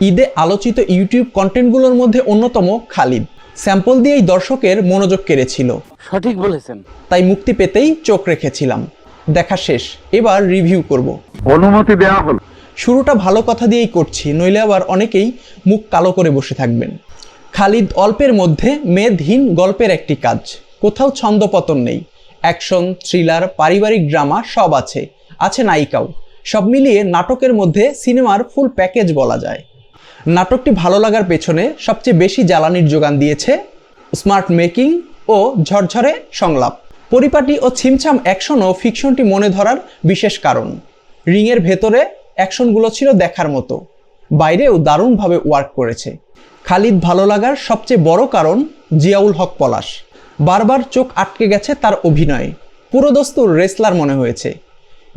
ঈদে আলোচিত ইউটিউব কন্টেন্টগুলোর মধ্যে অন্যতম খালিদ। স্যাম্পল দিয়েই দর্শকের মনোযোগ কেড়েছিল। সঠিক বলেছেন। তাই মুক্তি পেতেই চোখ রেখেছিলাম। দেখা শেষ এবার রিভিউ করব। অনুমতি দেওয়া হলো। শুরুটা ভালো কথা দিয়েই করছি নইলে আবার অনেকেই মুখ কালো করে বসে থাকবেন। খালিদ অল্পের মধ্যে মেদহীন গল্পের একটি কাজ। কোথাও ছন্দপতন নেই। অ্যাকশন থ্রিলার পারিবারিক ড্রামা সব আছে। আছে নায়িকাও। সব মিলিয়ে নাটকের মধ্যে সিনেমার ফুল প্যাকেজ বলা যায়। নাটকটি ভালো লাগার পেছনে সবচেয়ে বেশি জ্বালানির যোগান দিয়েছে স্মার্ট মেকিং ও ঝরঝরে সংলাপ। পরিপাটি ও ছিমছাম অ্যাকশন ও ফিকশনটি মনে ধরার বিশেষ কারণ। রিংয়ের ভেতরে অ্যাকশনগুলো ছিল দেখার মতো। বাইরেও দারুণভাবে ওয়ার্ক করেছে। খালিদ ভালো লাগার সবচেয়ে বড় কারণ জিয়াউল হক পলাশ। বারবার চোখ আটকে গেছে তার অভিনয়ে। পুরো দস্তুর রেসলার মনে হয়েছে।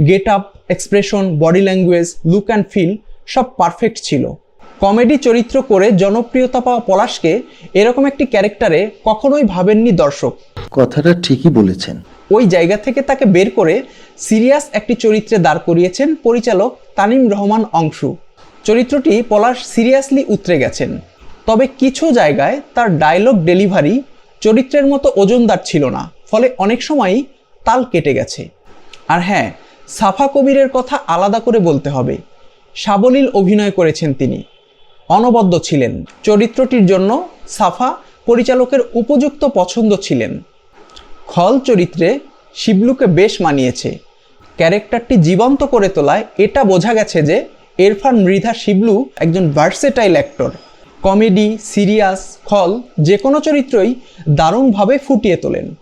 Get up, expression, body language, look and feel সব পারফেক্ট ছিল। কমেডি চরিত্র করে জনপ্রিয়তা পাওয়া পলাশকে এরকম একটি ক্যারেক্টারে কখনোই ভাবেননি দর্শক। কথাটা ঠিকই বলেছেন। ওই জায়গা থেকে তাকে বের করে সিরিয়াস একটি চরিত্রে দাঁড় করিয়েছেন পরিচালক তানিম রহমান অংশু। চরিত্রটি পলাশ সিরিয়াসলি উতরে গেছেন। তবে কিছু জায়গায় তার ডায়লগ ডেলিভারি চরিত্রের মতো ওজনদার ছিল না ফলে অনেক সময়ই তাল কেটে গেছে। আর হ্যাঁ সাফা কবিরের কথা আলাদা করে বলতে হবে। সাবলীল অভিনয় করেছেন তিনি। অনবদ্য ছিলেন। চরিত্রটির জন্য সাফা পরিচালকের উপযুক্ত পছন্দ ছিলেন। খল চরিত্রে শিবলুকে বেশ মানিয়েছে। ক্যারেক্টারটি জীবন্ত করে তোলায় এটা বোঝা গেছে যে ইরফান মৃধা শিবলু একজন ভার্সেটাইল অ্যাক্টর। কমেডি, সিরিয়াস, খল যে কোনো চরিত্রই দারুণভাবে ফুটিয়ে তোলেন।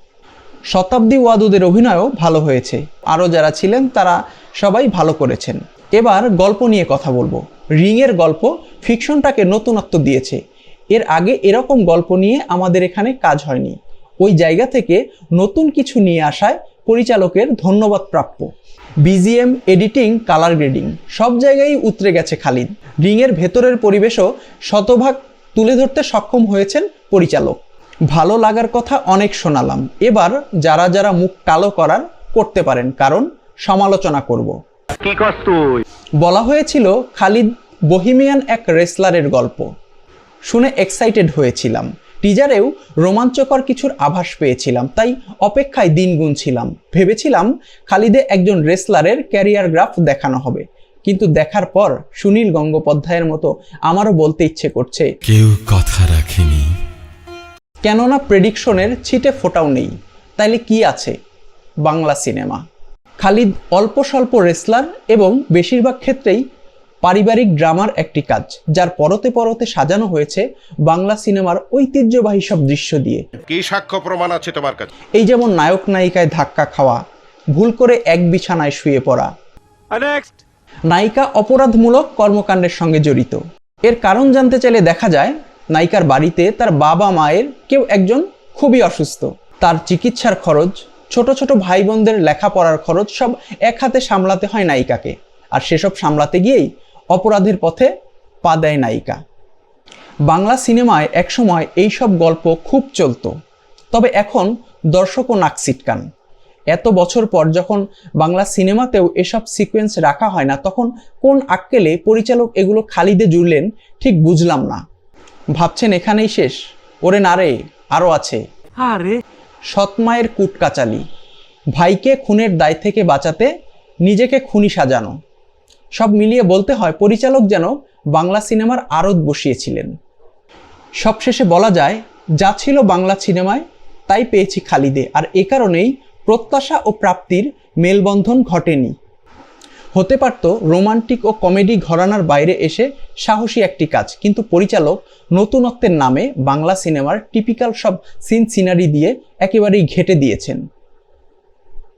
শতাব্দী ওয়াদুদের অভিনয়ও ভালো হয়েছে। আরও যারা ছিলেন তারা সবাই ভালো করেছেন। এবার গল্প নিয়ে কথা বলব। রিংয়ের গল্প ফিকশনটাকে নতুনত্ব দিয়েছে। এর আগে এরকম গল্প নিয়ে আমাদের এখানে কাজ হয়নি। ওই জায়গা থেকে নতুন কিছু নিয়ে আসায় পরিচালকের ধন্যবাদ প্রাপ্য। বিজিএম, এডিটিং, কালার গ্রেডিং সব জায়গায় উতরে গেছে খালিদ। রিংয়ের ভেতরের পরিবেশও শতভাগ তুলে ধরতে সক্ষম হয়েছেন পরিচালক। ভালো লাগার কথা অনেক শোনালাম। এবার যারা যারা মুখ কালো করার করতে পারেন, কারণ সমালোচনা করব। কি কস তুই? বলা হয়েছিল খালিদ বহিমিয়ান এক রেসলারের গল্প। শুনে এক্সাইটেড হয়েছিলাম। টিজারেও রোমাঞ্চকর কিছুর আভাস পেয়েছিলাম তাই অপেক্ষায় দিন গুনছিলাম। ভেবেছিলাম খালিদে একজন রেসলারের ক্যারিয়ার গ্রাফ দেখানো হবে। কিন্তু দেখার পর সুনীল গঙ্গোপাধ্যায়ের মতো আমারও বলতে ইচ্ছে করছে কেউ কথা রাখেনি। কেননা প্রেডিকশনের ছিটে ফোটাও নেই। তাইলে কি আছে? বাংলা সিনেমা। খালিদ অল্প স্বল্প রেসলার এবং বেশিরভাগ ক্ষেত্রেই পারিবারিক ড্রামার একটি কাজ যার পরতে পরতে সাজানো হয়েছে বাংলা সিনেমার ঐতিহ্যবাহী সব দৃশ্য দিয়ে। কি সাক্ষ্য প্রমাণ আছে তোমার কাছে? এই যেমন নায়ক নায়িকায় ধাক্কা খাওয়া ভুল করে এক বিছানায় শুয়ে পড়া। নায়িকা অপরাধমূলক কর্মকাণ্ডের সঙ্গে জড়িত। এর কারণ জানতে চাইলে দেখা যায় নায়িকার বাড়িতে তার বাবা মায়ের কেউ একজন খুবই অসুস্থ। তার চিকিৎসার খরচ ছোট ছোট ভাই বোনদের লেখাপড়ার খরচ সব এক হাতে সামলাতে হয় নায়িকাকে। আর সেসব সামলাতে গিয়েই অপরাধের পথে পা দেয় নায়িকা। বাংলা সিনেমায় একসময় এইসব গল্প খুব চলতো। তবে এখন দর্শকও নাক সিটকান এত বছর পর যখন বাংলা সিনেমাতেও এসব সিকোয়েন্স রাখা হয় না, তখন কোন আক্কেলে পরিচালক এগুলো খালিদে জুড়লেন ঠিক বুঝলাম না। ভাবছেন এখানেই শেষ? ওরে না রে আরও আছে। আরে সৎমায়ের কুটকাচালি, ভাইকে খুনের দায় থেকে বাঁচাতে নিজেকে খুনি সাজানো। সব মিলিয়ে বলতে হয়, পরিচালক যেন বাংলা সিনেমার আড়ত বসিয়েছিলেন। সবশেষে বলা যায়, যা ছিল বাংলা সিনেমায়, তাই পেয়েছি খালিদে। আর এ কারণেই প্রত্যাশা ও প্রাপ্তির মেলবন্ধন ঘটেনি। হতে পারত রোমান্টিক ও কমেডি ঘরানার বাইরে এসে সাহসী একটি কাজ, কিন্তু পরিচালক নতুনত্বের নামে বাংলা সিনেমার টিপিক্যাল সব সিন সিনারি দিয়ে একেবারেই ঘেটে দিয়েছেন।